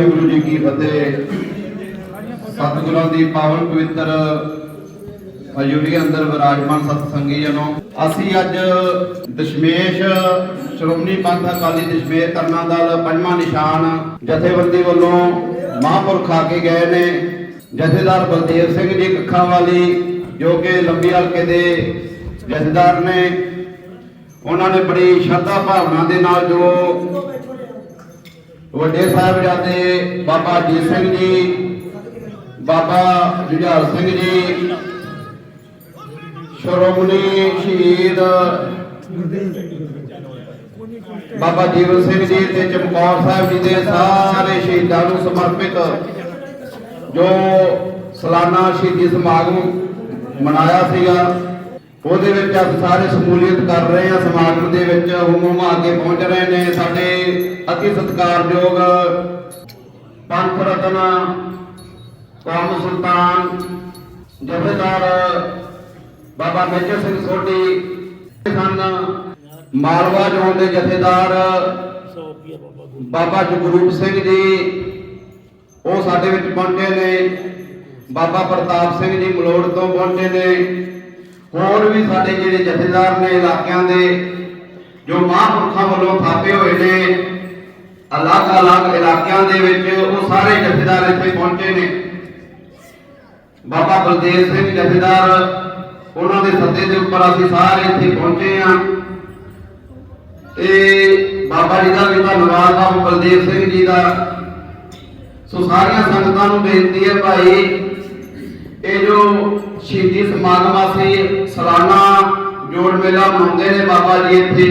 ਵਾਹਿਗੁਰੂ ਜੀ ਕੀ ਫਤਿਹ। ਸਤਿਗੁਰਾਂ ਦੀ ਪਾਵਨ ਪਵਿੱਤਰ ਹਜ਼ੂਰੀ ਅੰਦਰ ਵਿਰਾਜਮਾਨ ਸਤ ਜਨੋ, ਅਸੀਂ ਅੱਜ ਦਸ਼ਮੇਸ਼ ਸ਼੍ਰੋਮਣੀ ਪੰਥ ਅਕਾਲੀ ਦਸ਼ਮੇਸ਼ ਤਰਨਾ ਦਲ ਪੰਜਵਾਂ ਨਿਸ਼ਾਨ ਜਥੇਬੰਦੀ ਵੱਲੋਂ ਮਹਾਂਪੁਰਖ ਆ ਕੇ ਗਏ ਨੇ। ਜਥੇਦਾਰ ਬਲਦੇਵ ਸਿੰਘ ਜੀ ਕੱਖਾਂ ਵਾਲੀ, ਜੋ ਕਿ ਲੰਬੀ ਹਲਕੇ ਦੇ ਜਥੇਦਾਰ ਨੇ। ਉਹਨਾਂ ਨੇ ਬੜੀ ਸ਼ਰਧਾ ਭਾਵਨਾ ਦੇ ਨਾਲ ਜੋ ਵੱਡੇ ਸਾਹਿਬਜ਼ਾਦੇ ਬਾਬਾ ਅਜੀਤ ਸਿੰਘ ਜੀ, ਬਾਬਾ ਜੁਝਾਰ ਸਿੰਘ ਜੀ, ਸ਼੍ਰੋਮਣੀ ਸ਼ਹੀਦ ਬਾਬਾ ਜੀਵਨ ਸਿੰਘ ਜੀ ਤੇ ਚਮਕੌਰ ਸਾਹਿਬ ਜੀ ਦੇ ਸਾਰੇ ਸ਼ਹੀਦਾਂ ਨੂੰ ਸਮਰਪਿਤ, ਜੋ ਸਾਲਾਨਾ ਸ਼ਹੀਦੀ ਸਮਾਗਮ ਮਨਾਇਆ ਸੀਗਾ। ਉਹਦੇ ਵਿੱਚ ਅਸੀਂ ਸਾਰੇ ਸ਼ਮੂਲੀਅਤ ਕਰ ਰਹੇ ਹਾਂ ਸਮਾਗਮ ਦੇ ਵਿੱਚ ਹੁਮਾ ਅੱਗੇ ਪਹੁੰਚ ਰਹੇ ਨੇ ਸਾਡੇ ਅਤੀ ਸਤਿਕਾਰਯੋਗ ਪੰਥ ਰਤਨ ਕੌਮ ਸੁਲਤਾਨ, ਜਥੇਦਾਰ ਬਾਬਾ ਮੇਜਰ ਸਿੰਘ ਸੋਢੀ ਸਨ, ਮਾਲਵਾ ਜ਼ੋਨ ਦੇ ਜਥੇਦਾਰ ਬਾਬਾ ਜਗਰੂਪ ਸਿੰਘ ਜੀ, ਉਹ ਸਾਡੇ ਵਿੱਚ ਪਹੁੰਚੇ ਨੇ, ਬਾਬਾ ਪ੍ਰਤਾਪ ਸਿੰਘ ਜੀ ਮਲੋੜ ਤੋਂ ਪਹੁੰਚੇ ਨੇ। ਹੋਰ ਵੀ ਸਾਡੇ ਜਿਹੜੇ ਜਥੇਦਾਰ ਨੇ ਇਲਾਕਿਆਂ ਦੇ, ਜੋ ਮਹਾਂਪੁਰਖਾਂ ਵੱਲੋਂ ਥਾਪੇ ਹੋਏ ਨੇ, ਅਲੱਗ-ਅਲੱਗ ਇਲਾਕਿਆਂ ਦੇ ਵਿੱਚ ਉਹ ਸਾਰੇ ਜਥੇਦਾਰ ਇੱਥੇ ਪਹੁੰਚੇ ਨੇ। ਬਾਬਾ ਬਲਦੇਵ ਸਿੰਘ ਜਥੇਦਾਰ, ਉਹਨਾਂ ਦੇ ਸੱਦੇ ਦੇ ਉੱਪਰ ਅਸੀਂ ਸਾਰੇ ਇੱਥੇ ਪਹੁੰਚੇ ਹਾਂ। ਤੇ ਬਾਬਾ ਜੀ ਦਾ ਵੀ ਧੰਨਵਾਦ ਬਾਬਾ ਬਲਦੇਵ ਸਿੰਘ ਜੀ ਦਾ। ਸੋ ਸਾਰੀਆਂ ਸੰਗਤਾਂ ਨੂੰ ਬੇਨਤੀ ਹੈ ਭਾਈ, ਇਹ ਜੋ ਸ਼ਹੀਦੀ ਸਮਾਗਮ ਅਸੀਂ ਸਾਲਾਨਾ ਜੋੜ ਮੇਲਾ ਮਨਾਉਂਦੇ ਨੇ ਬਾਬਾ ਜੀ ਇੱਥੇ।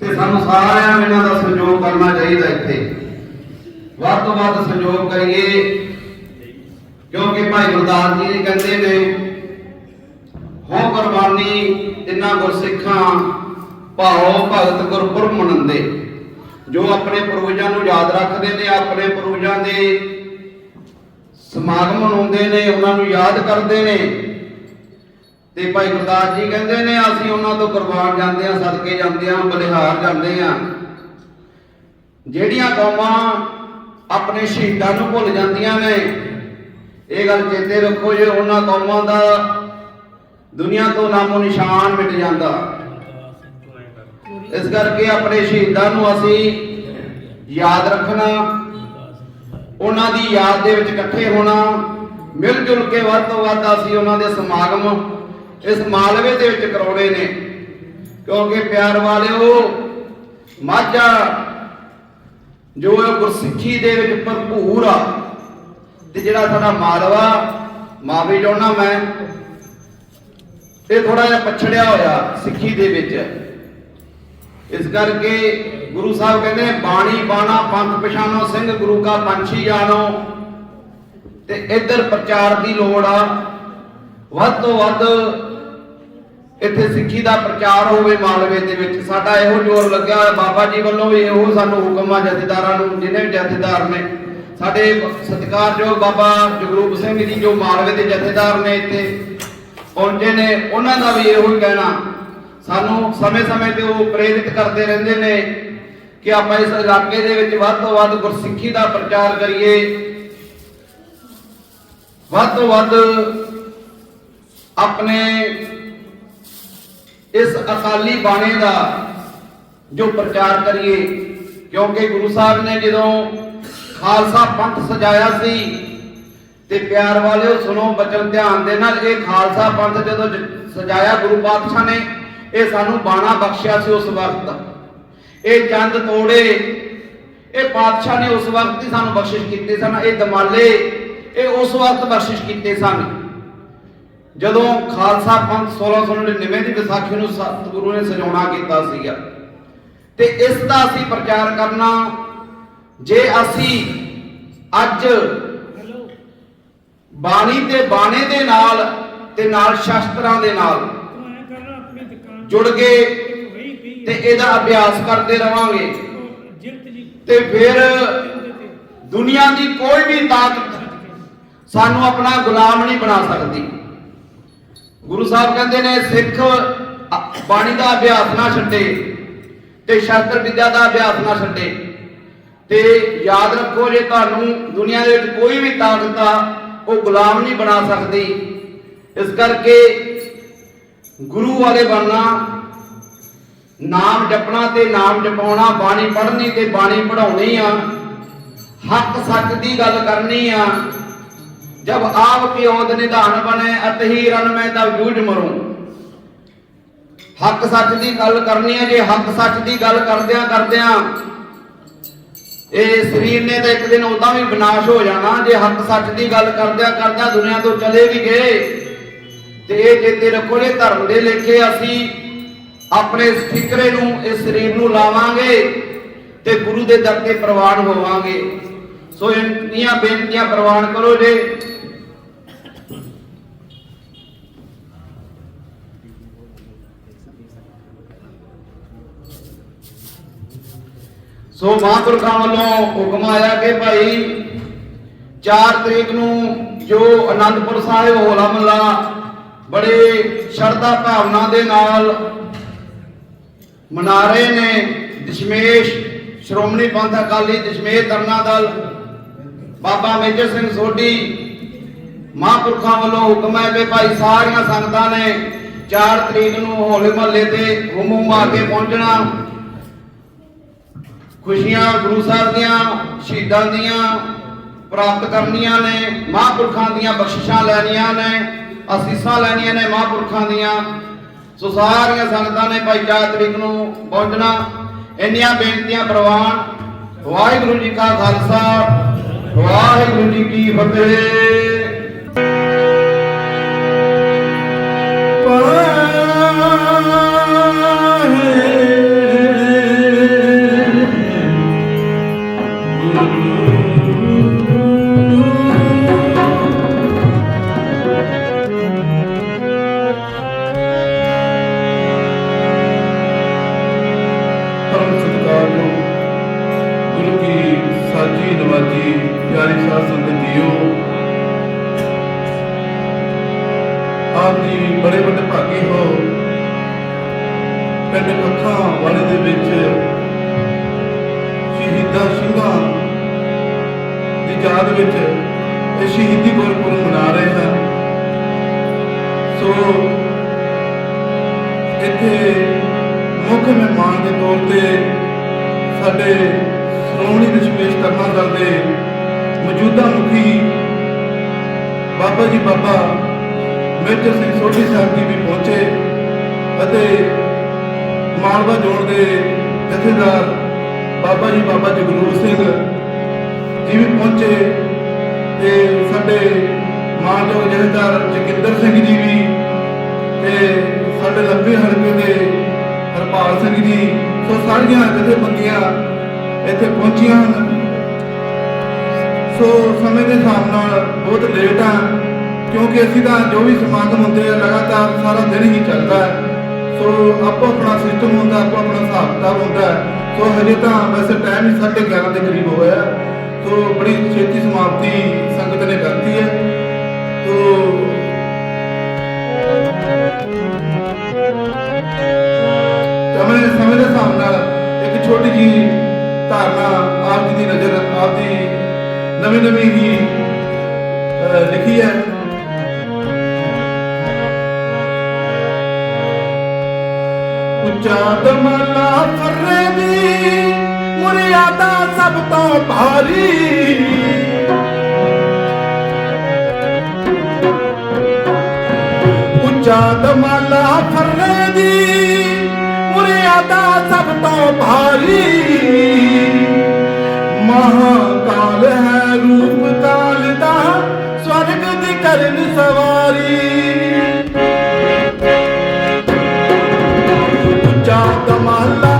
ਤੇ ਸਾਨੂੰ ਸਾਰਿਆਂ ਨੂੰ ਇਹਨਾਂ ਦਾ ਸਹਿਯੋਗ ਕਰਨਾ ਚਾਹੀਦਾ ਇੱਥੇ। ਵੱਧ ਤੋਂ ਵੱਧ ਸਹਿਯੋਗ ਕਰੀਏ। ਕਿਉਂਕਿ ਭਾਈ ਗੁਰਦਾਸ ਜੀ ਕਹਿੰਦੇ ਨੇ, ਹੋ ਕੁਰਬਾਨੀ ਤਿੰਨਾਂ ਗੁਰਸਿੱਖਾਂ, ਭਾਉ ਭਗਤ ਗੁਰਪੁਰਬ ਮਨੰਦੇ ਜੋ ਆਪਣੇ ਪੂਰਵਜਾਂ ਨੂੰ ਯਾਦ ਰੱਖਦੇ ਨੇ, ਆਪਣੇ ਪੂਰਵਜਾਂ ਦੇ ਸਮਾਗਮ ਮਨਾਉਂਦੇ ਨੇ, ਉਹਨਾਂ ਨੂੰ ਯਾਦ ਕਰਦੇ ਨੇ। ਤੇ ਭਾਈ ਗੁਰਦਾਸ ਜੀ ਕਹਿੰਦੇ ਨੇ, ਅਸੀਂ ਉਹਨਾਂ ਤੋਂ ਕੁਰਬਾਨ ਜਾਂਦੇ ਆ ਸਦਕੇ ਜਾਂਦੇ ਆ ਬਲਿਹਾਰ ਜਾਂਦੇ ਆ ਜਿਹੜੀਆਂ ਕੌਮਾਂ ਆਪਣੇ ਸ਼ਹੀਦਾਂ ਨੂੰ ਭੁੱਲ ਜਾਂਦੀਆਂ ਨੇ, ਇਹ ਗੱਲ ਚੇਤੇ ਰੱਖੋ ਜੇ ਉਹਨਾਂ ਕੌਮਾਂ ਦਾ ਦੁਨੀਆ ਤੋਂ ਨਾਮੋ ਨਿਸ਼ਾਨ ਮਿਟ ਜਾਂਦਾ। ਇਸ ਕਰਕੇ ਆਪਣੇ ਸ਼ਹੀਦਾਂ ਨੂੰ ਅਸੀਂ ਯਾਦ ਰੱਖਣਾ ਉਹਨਾਂ ਦੀ ਯਾਦ ਦੇ ਵਿੱਚ ਇਕੱਠੇ ਹੋਣਾ, ਮਿਲ ਜੁਲ ਕੇ ਵੱਧ ਤੋਂ ਵੱਧ ਅਸੀਂ ਉਹਨਾਂ ਦੇ ਸਮਾਗਮ ਇਸ ਮਾਲਵੇ ਦੇ ਵਿੱਚ ਕਰਾਉਣੇ ਨੇ। ਕਿਉਂਕਿ ਪਿਆਰ ਵਾਲਿਓ, ਮਾਝਾ ਜੋ ਹੈ ਗੁਰਸਿੱਖੀ ਦੇ ਵਿੱਚ ਭਰਪੂਰ ਆ। ਤੇ ਜਿਹੜਾ ਸਾਡਾ ਮਾਲਵਾ ਮਾਫ਼ੀ ਚਾਹੁੰਦਾ ਮੈਂ, ਇਹ ਥੋੜਾ ਜਿਹਾ ਪਛੜਿਆ ਹੋਇਆ ਸਿੱਖੀ ਦੇ ਵਿੱਚ। ਇਸ ਕਰਕੇ ਗੁਰੂ ਸਾਹਿਬ ਕਹਿੰਦੇ ਬਾਣੀ, ਬਾਣਾ, ਪੰਥ ਪਛਾਣੋ, ਸਿੰਘ, ਗੁਰੂ ਕਾ ਪੰਛੀ ਜਾਣੋ। ਤੇ ਇੱਧਰ ਪ੍ਰਚਾਰ ਦੀ ਲੋੜ ਆ। ਵੱਧ ਤੋਂ ਵੱਧ ਇੱਥੇ ਸਿੱਖੀ ਦਾ ਪ੍ਰਚਾਰ ਹੋਵੇ ਮਾਲਵੇ ਦੇ ਵਿੱਚ। ਸਾਡਾ ਇਹੋ ਜ਼ੋਰ ਲੱਗਿਆ ਹੋਇਆ, ਬਾਬਾ ਜੀ ਵੱਲੋਂ ਵੀ ਇਹੋ ਸਾਨੂੰ ਹੁਕਮ ਆ ਜਥੇਦਾਰਾਂ ਨੂੰ ਜਿਹਨੇ ਵੀ ਜਥੇਦਾਰ ਨੇ। ਸਾਡੇ ਸਤਿਕਾਰਯੋਗ ਬਾਬਾ ਜਗਰੂਪ ਸਿੰਘ ਜੀ ਜੋ ਮਾਲਵੇ ਦੇ ਜਥੇਦਾਰ ਨੇ ਇੱਥੇ ਪਹੁੰਚੇ ਨੇ, ਉਹਨਾਂ ਦਾ ਵੀ ਇਹੋ ਹੀ ਕਹਿਣਾ। ਸਾਨੂੰ ਸਮੇਂ-ਸਮੇਂ ਤੇ ਉਹ ਪ੍ਰੇਰਿਤ ਕਰਦੇ ਰਹਿੰਦੇ ਨੇ। ਕਿ ਆਪਾਂ ਇਸ ਇਲਾਕੇ ਦੇ ਵਿੱਚ ਵੱਧ ਤੋਂ ਵੱਧ ਗੁਰਸਿੱਖੀ ਦਾ ਪ੍ਰਚਾਰ ਕਰੀਏ। ਵੱਧ ਤੋਂ ਵੱਧ ਆਪਣੇ ਇਸ ਅਕਾਲੀ ਬਾਣੇ ਦਾ ਜੋ ਪ੍ਰਚਾਰ ਕਰੀਏ, ਕਿਉਂਕਿ ਗੁਰੂ ਸਾਹਿਬ ਨੇ ਜਦੋਂ ਖਾਲਸਾ ਪੰਥ ਸਜਾਇਆ ਸੀ ਤੇ ਪਿਆਰ ਵਾਲਿਓ ਸੁਣੋ, ਬਚਨ ਧਿਆਨ ਦੇ ਨਾਲ ਇਹ ਖਾਲਸਾ ਪੰਥ ਜਦੋਂ ਸਜਾਇਆ ਗੁਰੂ ਪਾਤਸ਼ਾਹ ਨੇ, ਇਹ ਸਾਨੂੰ ਬਾਣਾ ਬਖਸ਼ਿਆ ਸੀ ਉਸ ਵਕਤ। ਇਹ ਚੰਦ ਤੋੜੇ। ਇਹ ਪਾਤਸ਼ਾਹ ਨੇ ਉਸ ਵਕਤ ਹੀ ਸਾਨੂੰ ਬਖਸ਼ਿਸ਼ ਕੀਤੇ ਸਨ। ਇਹ ਦਮਾਲੇ ਇਹ ਉਸ ਵਕਤ ਬਖਸ਼ਿਸ਼ ਕੀਤੇ ਸਨ। ਜਦੋਂ ਖਾਲਸਾ ਪੰਥ 1699 ਦੀ ਵਿਸਾਖੀ ਨੂੰ ਸਤਿਗੁਰੂ ਨੇ ਸਜਾਉਣਾ ਕੀਤਾ ਸੀਗਾ ਤੇ ਇਸ ਦਾ ਅਸੀਂ ਪ੍ਰਚਾਰ ਕਰਨਾ ਜੇ ਅਸੀਂ ਅੱਜ ਬਾਣੀ ਤੇ ਬਾਣੇ ਦੇ ਨਾਲ ਤੇ ਨਾਲ ਸ਼ਾਸਤਰਾਂ ਦੇ ਨਾਲ ਜੁੜ ਗਏ ਤੇ ਇਹਦਾ ਅਭਿਆਸ ਕਰਦੇ ਰਵਾਂਗੇ। ਤੇ ਫਿਰ ਦੁਨੀਆ ਦੀ ਕੋਈ ਵੀ ਤਾਕਤ ਸਾਨੂੰ ਆਪਣਾ ਗੁਲਾਮ ਨਹੀਂ ਬਣਾ ਸਕਦੀ। ਗੁਰੂ ਸਾਹਿਬ ਕਹਿੰਦੇ ਨੇ, ਸਿੱਖ ਬਾਣੀ ਦਾ ਅਭਿਆਸ ਨਾ ਛੱਡੇ ਤੇ ਸ਼ਾਸਤਰ ਵਿਦਿਆ ਦਾ ਅਭਿਆਸ ਨਾ ਛੱਡੇ। ਤੇ ਯਾਦ ਰੱਖੋ, ਜੇ ਤੁਹਾਨੂੰ ਦੁਨੀਆ ਦੇ ਵਿੱਚ ਕੋਈ ਵੀ ਤਾਕਤ ਆ, ਉਹ ਗੁਲਾਮ ਨਹੀਂ ਬਣਾ ਸਕਦੀ। ਇਸ ਕਰਕੇ ਗੁਰੂ ਵਾਲੇ ਬਣਨਾ ਨਾਮ ਜਪਣਾ ਤੇ ਨਾਮ ਜਪਾਉਣਾ, ਬਾਣੀ ਪੜ੍ਹਨੀ ਤੇ ਬਾਣੀ ਪੜਾਉਣੀ ਆ। ਹੱਕ ਸੱਚ ਦੀ ਗੱਲ ਕਰਨੀ ਆ। ਜਬ ਆਪ ਕੀ ਨਿਧਾਨ ਬਣੇ ਅਤਹੀ ਰਨ ਮੈਂ ਤਬ ਜੂਝ ਮਰੂੰ। ਹੱਕ ਸੱਚ ਦੀ ਗੱਲ ਕਰਨੀ ਹੈ ਜੇ ਹੱਕ ਸੱਚ ਦੀ ਗੱਲ ਕਰਦਿਆਂ ਕਰਦਿਆਂ ਇਹ ਸਰੀਰ ਨੇ ਤਾਂ ਇੱਕ ਦਿਨ ਉਦਾਂ ਵੀ ਵਿਨਾਸ਼ ਹੋ ਜਾਣਾ, ਜੇ ਹੱਕ ਸੱਚ ਦੀ ਗੱਲ ਕਰਦਿਆਂ ਕਰਦਿਆਂ ਦੁਨੀਆ ਤੋਂ ਚਲੇ ਵੀ ਗਏ। ਤੇ ਇਹ ਚੇਤੇ ਰੱਖੋ, ਜੇ ਧਰਮ ਦੇ ਲੇਖੇ ਅਸੀਂ ਆਪਣੇ ਇਸ ਫਿਕਰੇ ਨੂੰ, ਇਸ ਸਰੀਰ ਨੂੰ ਲਾਵਾਂਗੇ ਤੇ ਗੁਰੂ ਦੇ ਦਰ ਤੇ ਪ੍ਰਵਾਨ ਹੋਵਾਂਗੇ। ਸੋ ਇੰਨੀਆਂ ਬੇਨਤੀਆਂ ਪ੍ਰਵਾਨ ਕਰੋ ਜੇ। ਸੋ ਮਹਾਂਪੁਰਖਾਂ ਵੱਲੋਂ ਹੁਕਮ ਆਇਆ ਕਿ ਭਾਈ 4 ਤਰੀਕ ਨੂੰ ਜੋ ਅਨੰਦਪੁਰ ਸਾਹਿਬ ਹੋਲਾ ਮਹੱਲਾ ਬੜੇ ਸ਼ਰਧਾ ਭਾਵਨਾ ਦੇ ਨਾਲ ਮਨਾ ਰਹੇ ਨੇ ਦਸ਼ਮੇਸ਼, ਸ਼੍ਰੋਮਣੀ ਪੰਥ ਅਕਾਲੀ ਦਸ਼ਮੇਸ਼ ਤਰਨਾ ਦਲ, ਬਾਬਾ ਮੇਜਰ ਸਿੰਘ ਸੋਢੀ, ਮਹਾਂਪੁਰਖਾਂ ਵੱਲੋਂ ਹੁਕਮ ਹੈ ਕਿ ਭਾਈ ਸਾਰੀਆਂ ਸੰਗਤਾਂ ਨੇ 4 ਤਰੀਕ ਨੂੰ ਹੋਲੇ ਮਹੱਲੇ ਤੇ ਹੁਮ ਹੁਮਾ ਕੇ ਪਹੁੰਚਣਾ। ਖੁਸ਼ੀਆਂ ਗੁਰੂ ਸਾਹਿਬ ਦੀਆਂ, ਸ਼ਹੀਦਾਂ ਦੀਆਂ ਪ੍ਰਾਪਤ ਕਰਨੀਆਂ ਨੇ, ਮਹਾਂਪੁਰਖਾਂ ਦੀਆਂ ਬਖਸ਼ਿਸ਼ਾਂ ਲੈਣੀਆਂ ਨੇ, ਅਸੀਸਾਂ ਲੈਣੀਆਂ ਨੇ ਮਹਾਂਪੁਰਖਾਂ ਦੀਆਂ। ਸੋ ਸਾਰੀਆਂ ਸੰਗਤਾਂ ਨੇ ਭਾਈ 4 ਤਰੀਕ ਨੂੰ ਪਹੁੰਚਣਾ। ਇੰਨੀਆਂ ਬੇਨਤੀਆਂ ਪ੍ਰਵਾਨ। ਵਾਹਿਗੁਰੂ ਜੀ ਕਾ ਖਾਲਸਾ, ਵਾਹਿਗੁਰੂ ਜੀ ਕੀ ਫਤਿਹ। ਬਾਬਾ ਜੀ, ਬਾਬਾ ਮੇਜਰ ਸਿੰਘ ਸੋਢੀ ਸਾਹਿਬ ਜੀ ਵੀ ਪਹੁੰਚੇ ਅਤੇ ਮਾਲਵਾ ਜ਼ੋਨ ਦੇ ਜਥੇਦਾਰ ਬਾਬਾ ਜੀ, ਬਾਬਾ ਜਗਰੂਪ ਸਿੰਘ ਜੀ ਵੀ ਪਹੁੰਚੇ ਤੇ ਸਾਡੇ ਮਾਨਯੋਗ ਜਥੇਦਾਰ ਜਗਿੰਦਰ ਸਿੰਘ ਜੀ ਵੀ ਤੇ ਸਾਡੇ ਲੰਬੇ ਹਲਕੇ ਦੇ ਹਰਪਾਲ ਸਿੰਘ ਜੀ, ਸੋ ਸਾਰੀਆਂ ਜਥੇਬੰਦੀਆਂ ਇੱਥੇ ਪਹੁੰਚੀਆਂ ਹਨ। ਸੋ ਸਮੇਂ ਦੇ ਹਿਸਾਬ ਨਾਲ ਬਹੁਤ ਲੇਟ ਆ, ਕਿਉਂਕਿ ਅਸੀਂ ਤਾਂ ਜੋ ਵੀ ਸਮਾਗਮ ਹੁੰਦੇ ਆ, ਲਗਾਤਾਰ ਸਾਰਾ ਦਿਨ ਹੀ ਚੱਲਦਾ ਹੈ। ਸੋ ਆਪੋ ਆਪਣਾ ਸਿਸਟਮ ਹੁੰਦਾ, ਆਪੋ ਆਪਣਾ ਹਿਸਾਬ ਕਿਤਾਬ ਹੁੰਦਾ ਸੋ ਹਜੇ ਤਾਂ ਵੈਸੇ ਟਾਈਮ ਹੀ 11:30 ਦੇ ਕਰੀਬ ਹੋਇਆ ਹੈ। ਸੋ ਬੜੀ ਛੇਤੀ ਸਮਾਪਤੀ ਸੰਗਤ ਨੇ ਕਰਤੀ ਹੈ। ਸੋ ਸਮੇਂ ਸਮੇਂ ਦੇ ਹਿਸਾਬ ਨਾਲ ਇੱਕ ਛੋਟੀ ਜੀ ਧਾਰਨਾ ਆਪ ਜੀ ਦੀ ਨਜ਼ਰ ਆਪ ਦੀ ਨਵੀਂ ਨਵੀਂ ਹੀ ਲਿਖੀ ਹੈ। ਉੱਚਾ ਦਮਲਾ ਫਰੇ ਦੀ ਮੁਰਿਆਦਾ ਸਭ ਤੋਂ ਭਾਰੀ। ਉੱਚਾ ਦਮਾਲਾ ਫਰਨੇ ਦੀ ਮੁਰਿਆਦਾ ਸਭ ਤੋਂ ਭਾਰੀ। ਮਹਾਕਾਲ ਹੈ ਰੂਪ ਕਾਲ ਦਾ ਸਵਰਗ ਦੀ ਕਰਨ ਸਵਾਰੀ। ਉੱਚਾ ਦਮਾਲਾ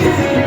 Yeah.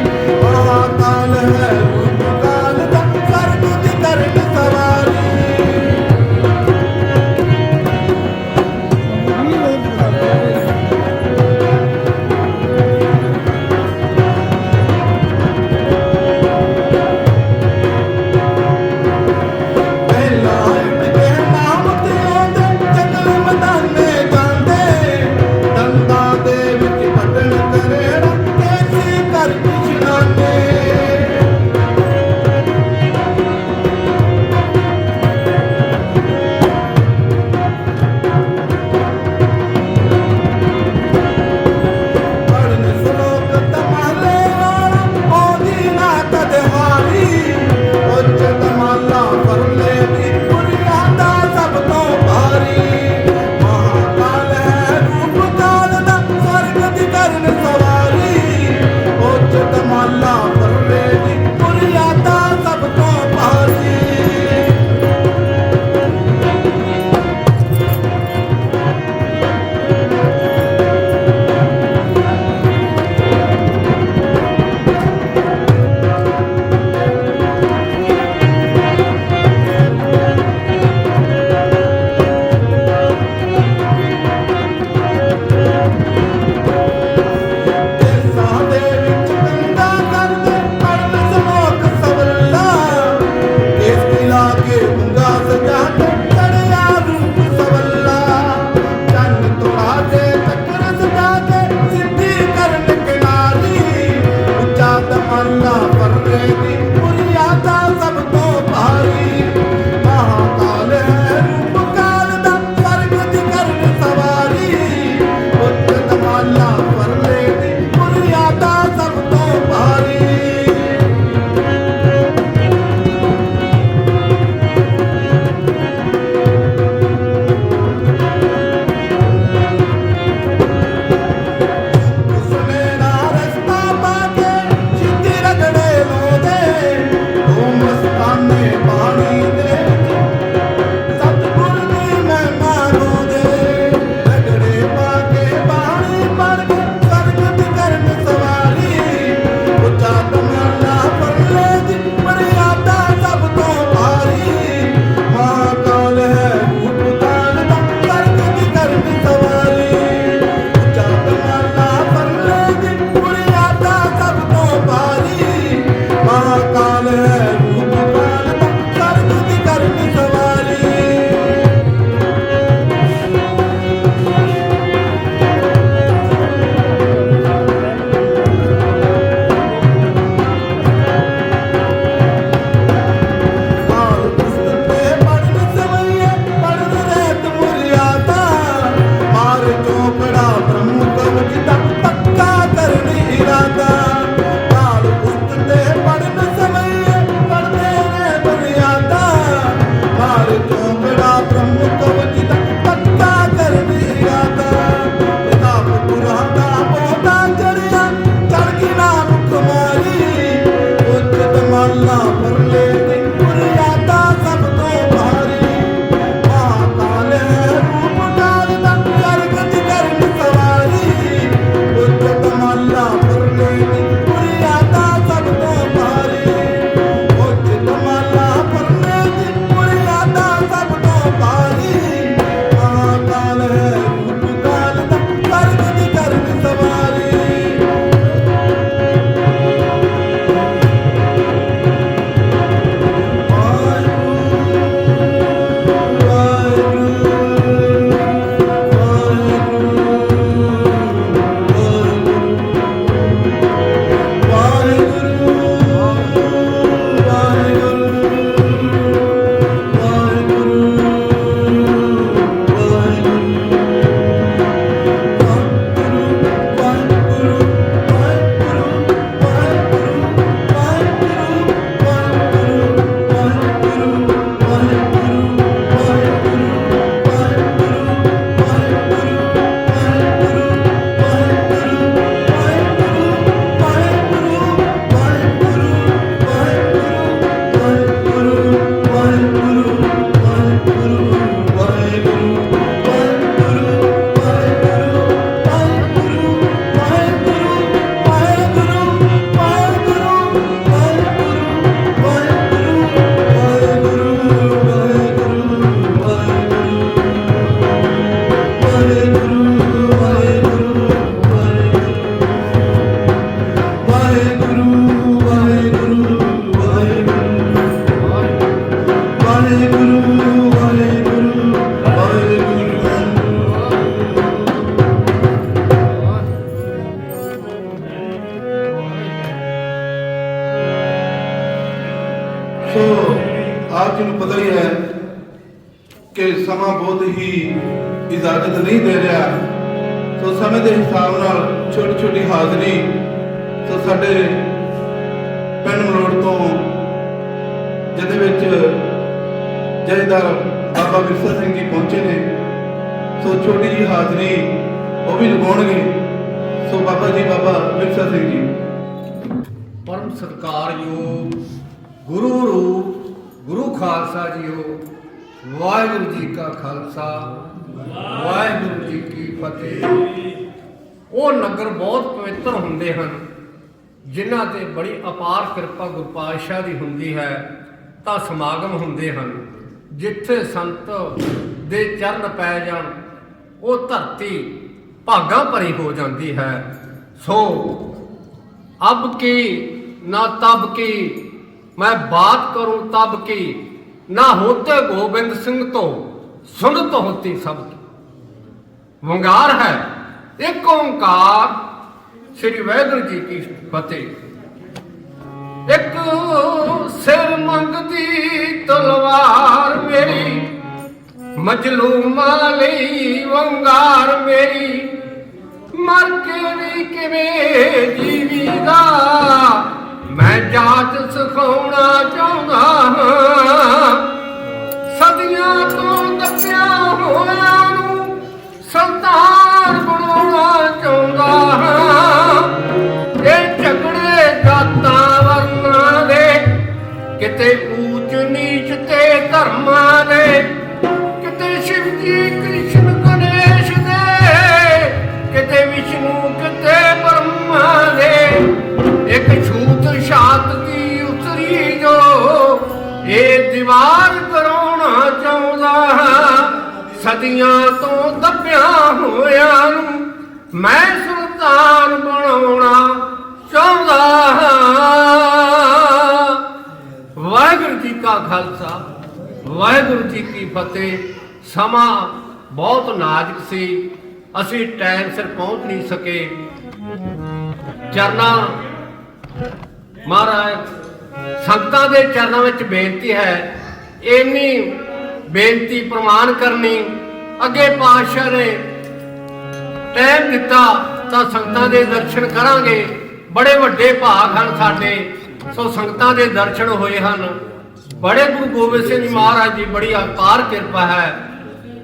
ਖਾਲਸਾ ਜੀ ਹੋ। ਵਾਹਿਗੁਰੂ ਜੀ ਕਾ ਖਾਲਸਾ, ਵਾਹਿਗੁਰੂ ਜੀ ਕੀ ਫਤਿਹ। ਉਹ ਨਗਰ ਬਹੁਤ ਪਵਿੱਤਰ ਹੁੰਦੇ ਹਨ, ਜਿਨ੍ਹਾਂ ਤੇ ਬੜੀ ਅਪਾਰ ਕਿਰਪਾ ਗੁਰੂ ਪਾਤਸ਼ਾਹ ਦੀ ਹੁੰਦੀ ਹੈ, ਤਾਂ ਸਮਾਗਮ ਹੁੰਦੇ ਹਨ, ਜਿੱਥੇ ਸੰਤ ਦੇ ਚਰਨ ਪੈ ਜਾਣ, ਉਹ ਧਰਤੀ ਭਾਗਾ ਭਰੀ ਹੋ ਜਾਂਦੀ ਹੈ। ਸੋ, ਅਬ ਕੀ ਨਾ ਤਬ ਕੀ, ਮੈਂ ਬਾਤ ਕਰੂੰ ਤਬ ਕੀ। ਨਾ ਹੋਤੇ ਗੋਬਿੰਦ ਸਿੰਘ ਤੋਂ ਸੁਣਤ ਹੋਤੀ ਸਬਦ ਵੰਗਾਰ ਹੈ, ਇੱਕ ਓੰਕਾਰ ਸ੍ਰੀ ਵੈਦੁਰ ਜੀ ਕੀ ਫਤਿਹ। ਇੱਕ ਸਿਰ ਮੰਗਦੀ ਤਲਵਾਰ ਮੇਰੀ, ਮਜਲੂਮਾਂ ਲਈ ਵੰਗਾਰ ਮੇਰੀ, ਮਰ ਕੇ ਵੀ ਕਿਵੇਂ ਜੀਵੀ ਦਾ ਮੈਂ ਜਾਤ ਸਿਖਾਉਣਾ ਚਾਹੁੰਦਾ ਹਾਂ ਸਦੀਆਂ ਤੋਂ ਦੱਸਿਆ ਹੋਇਆਂ ਨੂੰ ਸੰਤਾਨ ਬਣਾਉਣਾ ਚਾਹੁੰਦਾ ਹਾਂ। ਇਹ ਝਗੜੇ ਜਾਤਾਂ ਵਰਨਾਂ ਦੇ ਕਿਤੇ ਊਚ ਨੀਚ ਤੇ ਧਰਮਾਂ ਸਦੀਆਂ ਤੋਂ ਦੱਬਿਆ ਹੋਇਆ ਨੂੰ ਮੈਂ ਸੁਲਤਾਨ ਬਣਾਉਣਾ ਚਾਹੁੰਦਾ ਹਾਂ। ਵਾਹਿਗੁਰੂ ਜੀ ਕਾ ਖਾਲਸਾ, ਵਾਹਿਗੁਰੂ ਜੀ ਕੀ ਫਤਿਹ। ਸਮਾਂ ਬਹੁਤ ਨਾਜ਼ੁਕ ਸੀ, ਅਸੀਂ ਟਾਈਮ ਸਿਰ ਪਹੁੰਚ ਨਹੀਂ ਸਕੇ। ਚਰਨਾਂ, ਮਹਾਰਾਜ, ਸੰਗਤਾਂ ਦੇ ਚਰਨਾਂ ਵਿੱਚ ਬੇਨਤੀ ਹੈ, ਇੰਨੀ ਬੇਨਤੀ ਪ੍ਰਮਾਨ ਕਰਨੀ। ਅੱਗੇ ਪਾਤਸ਼ਾਹ ਨੇ ਟਾਈਮ ਦਿੱਤਾ ਤਾਂ ਸੰਗਤਾਂ ਦੇ ਦਰਸ਼ਨ ਕਰਾਂਗੇ। ਬੜੇ ਵੱਡੇ ਭਾਗ ਹਨ ਸਾਡੇ। ਸੋ ਸੰਗਤਾਂ ਦੇ ਦਰਸ਼ਨ ਹੋਏ ਹਨ। ਬੜੇ ਗੁਰੂ ਗੋਬਿੰਦ ਸਿੰਘ ਮਹਾਰਾਜ ਦੀ ਬੜੀ ਅਪਾਰ ਕਿਰਪਾ ਹੈ।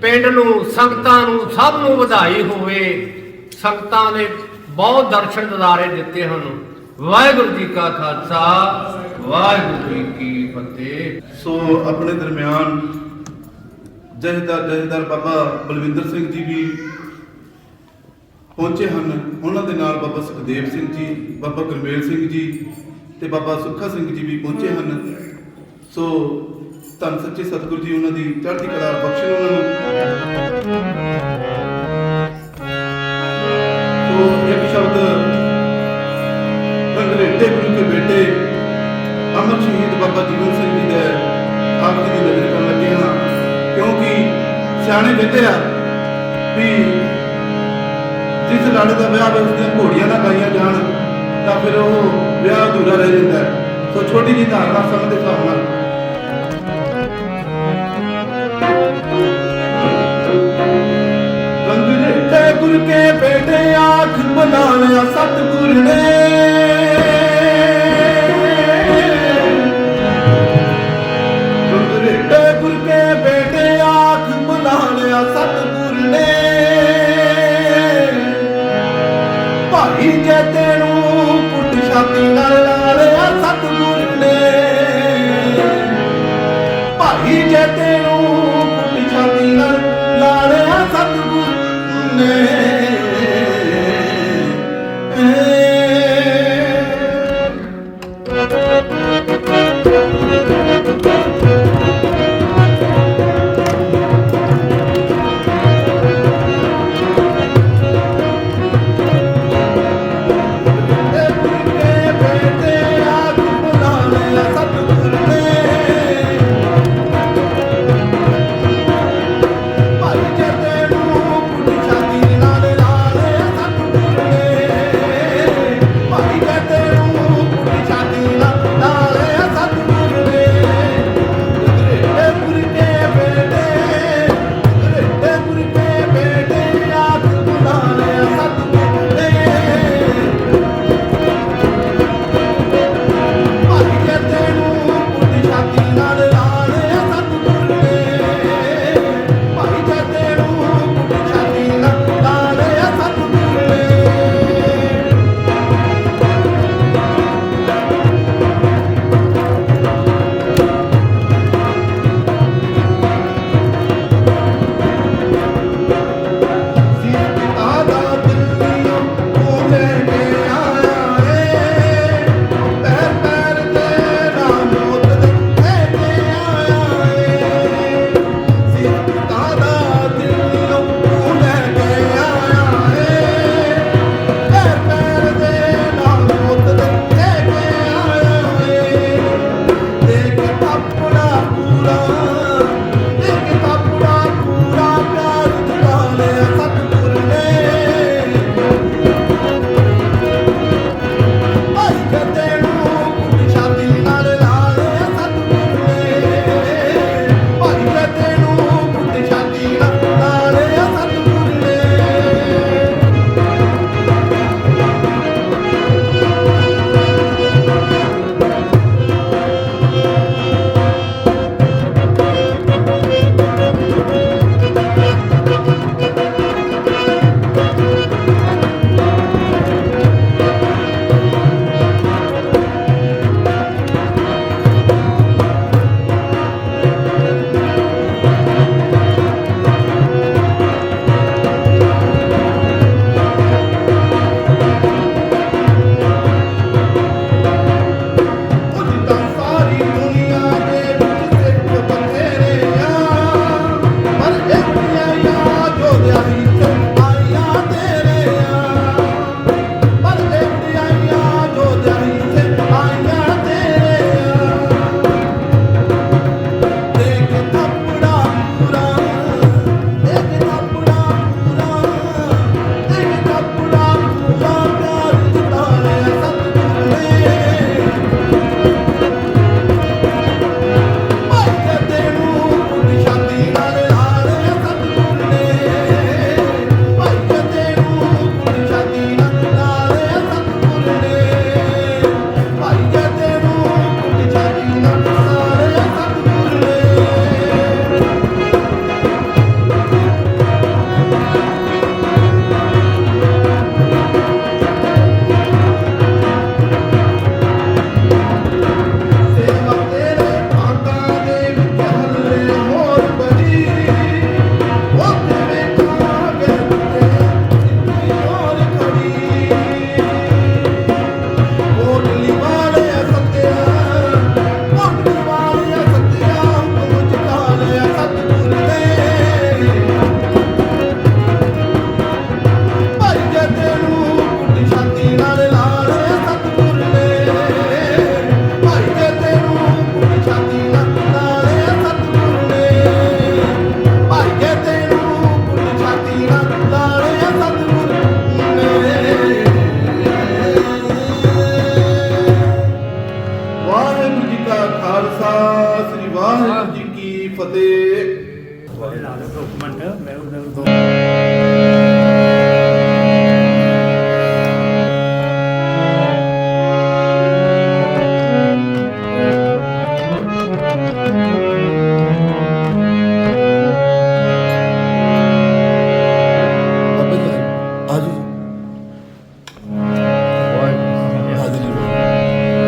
ਪਿੰਡ ਨੂੰ, ਸੰਗਤਾਂ ਨੂੰ, ਸਭ ਨੂੰ ਵਧਾਈ ਹੋਵੇ। ਸੰਗਤਾਂ ਨੇ ਬਹੁਤ ਦਰਸ਼ਨ ਦਿਦਾਰੇ ਦਿੱਤੇ ਹਨ। ਵਾਹਿਗੁਰੂ ਜੀ ਕਾ ਖਾਲਸਾ, ਵਾਹਿਗੁਰੂ ਜੀ ਕੀ ਫਤਿਹ। ਸੋ ਆਪਣੇ ਦਰਮਿਆਨ ਜਥੇਦਾਰ ਜਥੇਦਾਰ ਬਾਬਾ ਬਲਵਿੰਦਰ ਸਿੰਘ ਜੀ ਵੀ ਪਹੁੰਚੇ ਹਨ। ਉਹਨਾਂ ਦੇ ਨਾਲ ਬਾਬਾ ਸੁਖਦੇਵ ਸਿੰਘ ਜੀ, ਬਾਬਾ ਗੁਰਮੇਲ ਸਿੰਘ ਜੀ ਤੇ ਬਾਬਾ ਸੁੱਖਾ ਸਿੰਘ ਜੀ ਵੀ ਪਹੁੰਚੇ ਹਨ। ਸੋ ਧੰਨ ਸੱਚੇ ਸਤਿਗੁਰੂ ਜੀ, ਉਹਨਾਂ ਦੀ ਚੜ੍ਹਦੀ ਕਲਾ ਬਖਸ਼ਣ ਉਹਨਾਂ ਨੂੰ। ਇੱਕ ਸ਼ਬਦ ਅੰਗਰੇਜ਼ੇ ਗੁਰੂ ਕੇ ਬੇਟੇ ਅਮਰ ਸ਼ਹੀਦ ਬਾਬਾ ਜੀਵਨ ਸਿੰਘ ਜੀ ਦੇ ਆਪ ਜੀ ਦੀ ਨਜ਼ਰ ਸਿਆਣੇ ਕਹਿੰਦੇ ਆ ਵੀ ਜਿਸ ਲਾੜੇ ਦਾ ਵਿਆਹ ਹੋਵੇ ਉਸਦੀਆਂ ਘੋੜੀਆਂ ਨਾ ਗਾਈਆਂ ਜਾਣ, ਤਾਂ ਫਿਰ ਉਹ ਵਿਆਹ ਅਧੂਰਾ ਰਹਿ ਜਾਂਦਾ ਹੈ। ਸੋ ਛੋਟੀ ਜਿਹੀ ਧਾਰਨਾ ਸਮੇਂ ਦੇ ਹਿਸਾਬ ਨਾਲ। ਅੰਗਰੇਜ਼ੇ ਗੁਰ ਕੇ ਬੇਟੇ ਆਖ ਬਣਾ ਲਿਆ ਸਤਿਗੁਰ ਨੇ।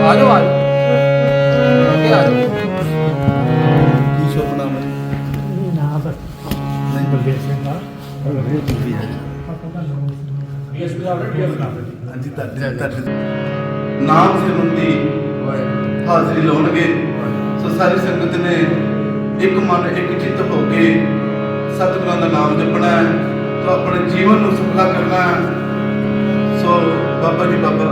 ਆ ਜਾਓ ਆ ਜਾਓ ਅੱਗੇ ਆ ਜਾਓ ਕੀ ਸੁਪਨਾ ਮੈਂ ਹਾਂਜੀ ਤੁਹਾਡੇ ਤੁਹਾਡੇ ਨਾਮ ਸਿਮਰਨ ਦੀ ਹਾਜ਼ਰੀ ਲਾਉਣਗੇ। ਸੋ ਸਾਰੀ ਸੰਗਤ ਨੇ ਇੱਕ ਮਨ ਇੱਕ ਚਿੱਤ ਹੋ ਕੇ ਸਤਿਗੁਰਾਂ ਦਾ ਨਾਮ ਜਪਣਾ ਹੈ। ਤੋ ਆਪਣੇ ਜੀਵਨ ਨੂੰ ਸੁਖਲਾ ਕਰਨਾ ਹੈ। ਸੋ ਬਾਬਾ ਜੀ ਬਾਬਾ